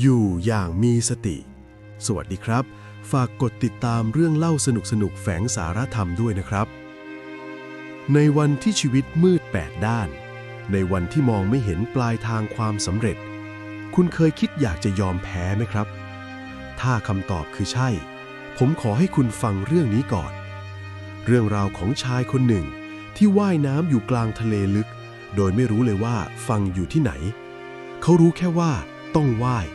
อยู่อย่างมีสติ สวัสดีครับ ฝากกดติดตามเรื่องเล่าสนุกๆแฝงสารธรรมด้วยนะครับ ในวันที่ชีวิตมืดแปดด้าน ในวันที่มองไม่เห็นปลายทางความสำเร็จ คุณเคยคิดอยากจะยอมแพ้ไหมครับ ถ้าคำตอบคือใช่ ผมขอให้คุณฟังเรื่องนี้ก่อน เรื่องราวของชายคนหนึ่ง ที่ว่ายน้ำอยู่กลางทะเลลึก โดยไม่รู้เลยว่าฟังอยู่ที่ไหน เขารู้แค่ว่าต้องว่าย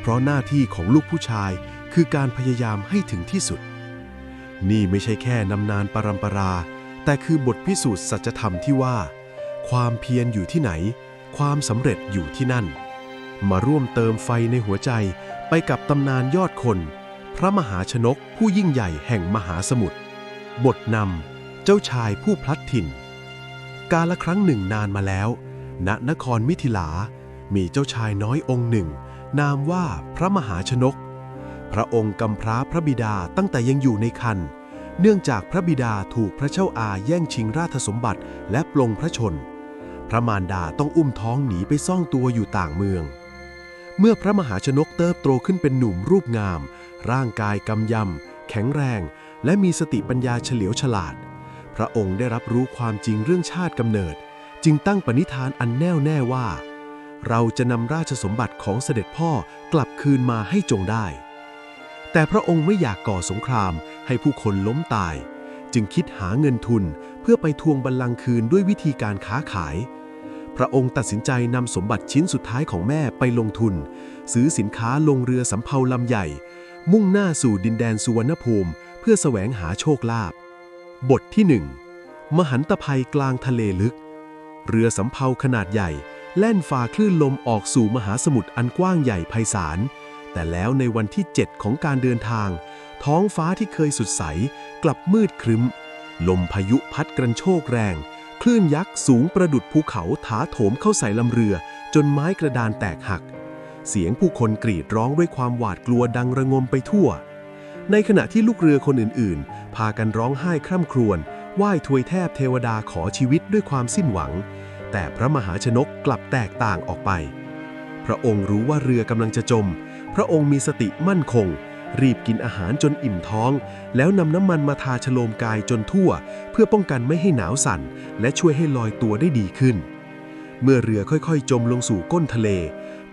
เพราะหน้าที่ของลูกผู้ชายคือการพยายามให้ถึงที่สุด นี่ไม่ใช่แค่นำนานปรำปรา แต่คือบทพิสูจน์สัจธรรมที่ว่า ความเพียรอยู่ที่ไหน ความสำเร็จอยู่ที่นั่น มาร่วมเติมไฟในหัวใจไปกับตำนานยอดคน พระมหาชนกผู้ยิ่งใหญ่แห่งมหาสมุทรบทนำเจ้าชายผู้พลัดถิ่น กาละครั้งหนึ่งนานมาแล้ว ณนครมิถิลามีเจ้าชายน้อยองค์หนึ่ง นามว่าพระมหาชนก พระองค์กำพร้าพระบิดาตั้งแต่ยังอยู่ในคัน เนื่องจากพระบิดาถูกพระเจ้าอาแย่งชิงราชสมบัติและปลงพระชน พระมารดาต้องอุ้มท้องหนีไปซ่องตัวอยู่ต่างเมือง เมื่อพระมหาชนกเติบโตขึ้นเป็นหนุ่มรูปงาม ร่างกายกำยำแข็งแรง และมีสติปัญญาเฉลียวฉลาด พระองค์ได้รับรู้ความจริงเรื่องชาติกำเนิด จึงตั้งปณิธานอันแน่วแน่ว่า เราจะนำราชสมบัติของเสด็จพ่อกลับคืนมาให้จงได้ แต่พระองค์ไม่อยากก่อสงครามให้ผู้คนล้มตาย จึงคิดหาเงินทุนเพื่อไปทวงบัลลังก์คืนด้วยวิธีการค้าขาย พระองค์ตัดสินใจนำสมบัติชิ้นสุดท้ายของแม่ไปลงทุน ซื้อสินค้าลงเรือสำเภาลำใหญ่ มุ่งหน้าสู่ดินแดนสุวรรณภูมิ เพื่อแสวงหาโชคลาภบทที่หนึ่งมหันตภัยกลางทะเลลึก เรือสำเภาขนาดใหญ่ แล่นฝ่าคลื่นลมออกสู่มหาสมุทรอันกว้างใหญ่ไพศาล แต่แล้วในวันที่ 7 ของการเดินทาง ท้องฟ้าที่เคยสุดใส กลับมืดครึ้ม ลมพายุพัดกระโชกแรง คลื่นยักษ์สูงประดุดภูเขาถาโถมเข้าใส่ลำเรือ จนไม้กระดานแตกหัก เสียงผู้คนกรีดร้องด้วยความหวาดกลัวดังระงมไปทั่ว ในขณะที่ลูกเรือคนอื่นๆ พากันร้องไห้คร่ำครวญไหว้ทวยแทบเทวดาขอชีวิตด้วยความสิ้นหวัง แต่พระมหาชนกกลับแตกต่างออกไป พระองค์รู้ว่าเรือกำลังจะจม พระองค์มีสติมั่นคง รีบกินอาหารจนอิ่มท้อง แล้วนำน้ำมันมาทาชโลมกายจนทั่ว เพื่อป้องกันไม่ให้หนาวสั่น และช่วยให้ลอยตัวได้ดีขึ้น เมื่อเรือค่อยๆ จมลงสู่ก้นทะเล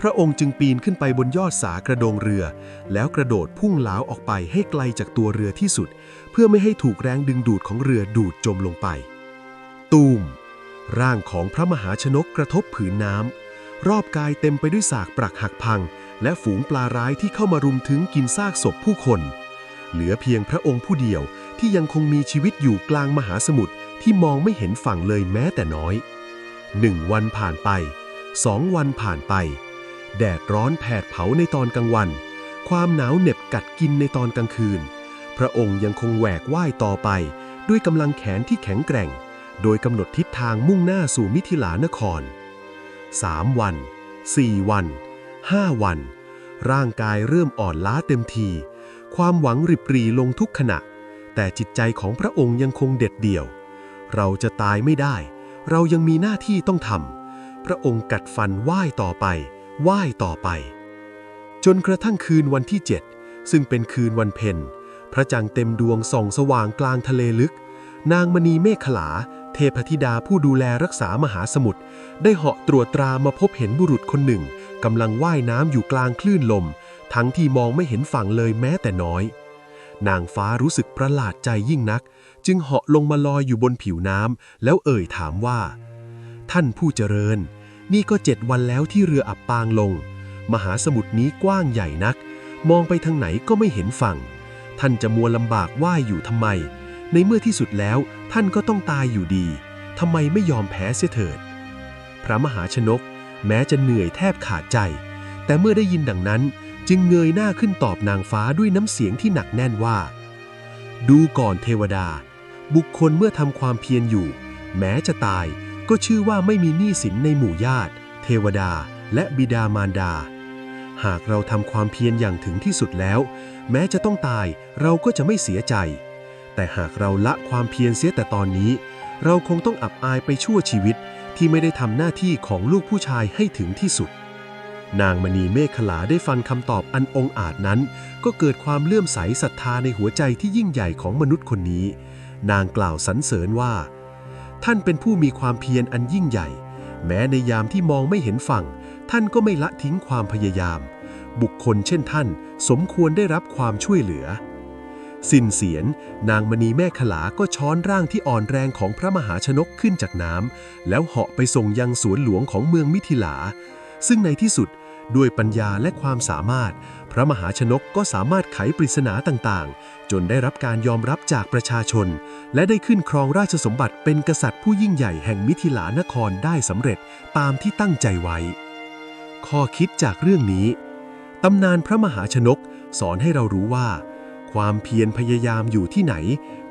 พระองค์จึงปีนขึ้นไปบนยอดสากระโดงเรือ แล้วกระโดดพุ่งหลาวออกไปให้ไกลจากตัวเรือที่สุด เพื่อไม่ให้ถูกแรงดึงดูดของเรือดูดจมลงไป ตูม ร่างของพระมหาชนกกระทบผืนน้ำรอบกายเต็มไปด้วยสากปรักหักพัง และฝูงปลาร้ายที่เข้ามารุมถึงกินซากศพผู้คน เหลือเพียงพระองค์ผู้เดียวที่ยังคงมีชีวิตอยู่กลางมหาสมุทรที่มองไม่เห็นฝั่งเลยแม้แต่น้อยหนึ่งวันผ่านไปสองวันผ่านไป แดดร้อนแผดเผาในตอนกลางวัน ความหนาวเหน็บกัดกินในตอนกลางคืน พระองค์ยังคงแหวกว่ายต่อไป ด้วยกำลังแขนที่แข็งแกร่ง โดยกำหนดทิศทางมุ่งหน้าสู่มิถิลานครสามวันสี่วันห้าวัน ร่างกายเริ่มอ่อนล้าเต็มที ความหวังริบรีลงทุกขณะ แต่จิตใจของพระองค์ยังคงเด็ดเดี่ยว เราจะตายไม่ได้ เรายังมีหน้าที่ต้องทำ พระองค์กัดฟันไหว้ต่อไป ไหว้ต่อไป จนกระทั่งคืนวันที่ 7 ซึ่งเป็นคืนวันเพ็ญพระจันทร์เต็มดวงส่องสว่างกลางทะเลลึก นางมณีเมฆขลา เทพธิดาผู้ดูแลรักษามหาสมุทรได้เหาะตรวจตรามาพบเห็นบุรุษคนหนึ่งกำลังว่ายน้ำอยู่กลางคลื่นลม ทั้งที่มองไม่เห็นฝั่งเลยแม้แต่น้อย นางฟ้ารู้สึกประหลาดใจยิ่งนัก จึงเหาะลงมาลอยอยู่บนผิวน้ำแล้วเอ่ยถามว่า ท่านผู้เจริญ นี่ก็เจ็ดวันแล้วที่เรืออับปางลง มหาสมุทรนี้กว้างใหญ่นัก มองไปทางไหนก็ไม่เห็นฝั่ง ท่านจะมัวลำบากว่ายอยู่ทำไม ในเมื่อที่สุดแล้วท่านก็ต้องตายอยู่ดีทำไมไม่ยอมแพ้เสียเถิด พระมหาชนก แม้จะเหนื่อยแทบขาดใจ แต่เมื่อได้ยินดังนั้น จึงเงยหน้าขึ้นตอบนางฟ้าด้วยน้ำเสียงที่หนักแน่นว่า ดูก่อนเทวดา บุคคลเมื่อทำความเพียรอยู่ แม้จะตายก็ชื่อว่าไม่มีหนี้สินในหมู่ญาติ เทวดาและบิดามารดา หากเราทำความเพียรอย่างถึงที่สุดแล้ว แม้จะต้องตายเราก็จะไม่เสียใจ แต่หากเราละความเพียรเสียแต่ตอนนี้ เราคงต้องอับอายไปชั่วชีวิตที่ไม่ได้ทำหน้าที่ของลูกผู้ชายให้ถึงที่สุด นางมณีเมฆขลาได้ฟังคำตอบอันองอาจนั้น ก็เกิดความเลื่อมใสศรัทธาในหัวใจที่ยิ่งใหญ่ของมนุษย์คนนี้ นางกล่าวสรรเสริญว่า ท่านเป็นผู้มีความเพียรอันยิ่งใหญ่ แม้ในยามที่มองไม่เห็นฝั่ง ท่านก็ไม่ละทิ้งความพยายาม บุคคลเช่นท่าน สมควรได้รับความช่วยเหลือ สิ้นเสียน นางมณีแม่ขลาก็ช้อนร่างที่อ่อนแรงของพระมหาชนกขึ้นจากน้ำแล้วเหาะไปส่งยังสวนหลวงของเมืองมิถิลา ซึ่งในที่สุดด้วยปัญญาและความสามารถ พระมหาชนกก็สามารถไขปริศนาต่างๆ จนได้รับการยอมรับจากประชาชน และได้ขึ้นครองราชสมบัติเป็นกษัตริย์ผู้ยิ่งใหญ่แห่งมิถิลานครได้สำเร็จตามที่ตั้งใจไว้ ข้อคิดจากเรื่องนี้ ตำนานพระมหาชนกสอนให้เรารู้ว่า ความเพียรพยายามอยู่ที่ไหน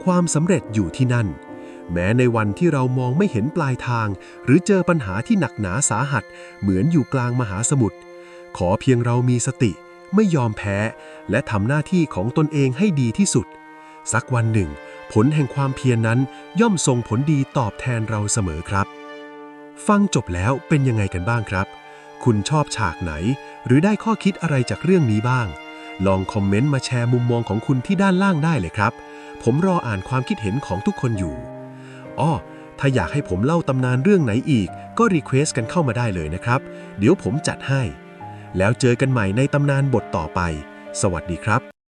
ความสำเร็จอยู่ที่นั่น แม้ในวันที่เรามองไม่เห็นปลายทาง หรือเจอปัญหาที่หนักหนาสาหัส เหมือนอยู่กลางมหาสมุทรขอเพียงเรามีสติ ไม่ยอมแพ้ และทำหน้าที่ของตนเองให้ดีที่สุด สักวันหนึ่ง ผลแห่งความเพียรนนั้นย่อมส่งผลดีตอบแทนเราเสมอครับ ฟังจบแล้วเป็นยังไงกันบ้างครับ คุณชอบฉากไหน หรือได้ข้อคิดอะไรจากเรื่องนี้บ้าง ลองคอมเมนต์มาแชร์มุมมองของคุณที่ด้านล่างได้เลยครับ ผมรออ่านความคิดเห็นของทุกคนอยู่ อ้อ ถ้าอยากให้ผมเล่าตำนานเรื่องไหนอีก ก็รีเควสกันเข้ามาได้เลยนะครับ เดี๋ยวผมจัดให้ แล้วเจอกันใหม่ในตำนานบทต่อไป สวัสดีครับ